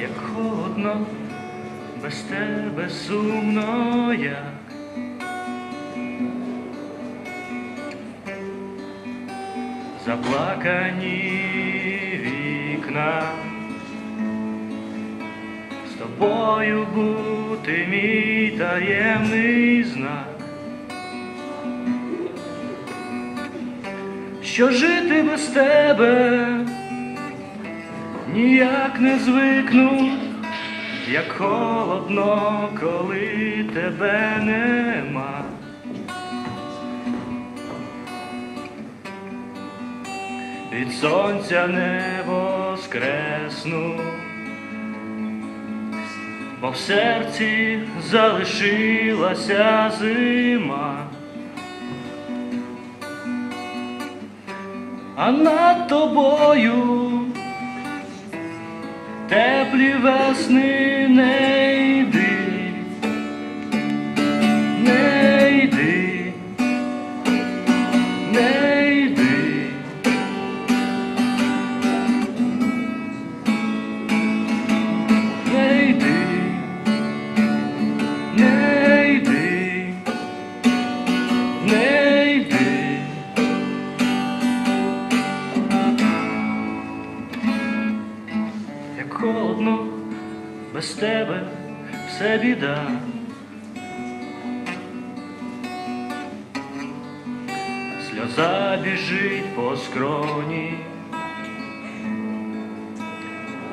як холодно, без тебе сумно як. Заплакані вікна, з тобою бути мій таємний знак. Що жити без тебе ніяк не звикну, як холодно, коли тебе нема. Від сонця не воскресну, бо в серці залишилася зима. А над тобою теплі весни не йди, не йди, не йди. Не йди, не йди, не йди. Холодно, без тебе все біда. Сльоза біжить по скроні.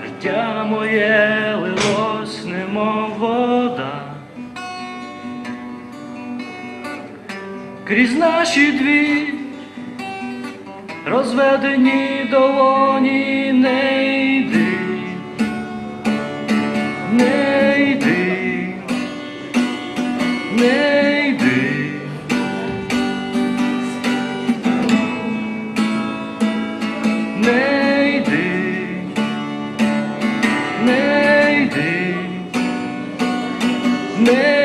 Життя моє лилось, немов вода. Крізь наші дві розведені долоні не йди, не йди, не йди.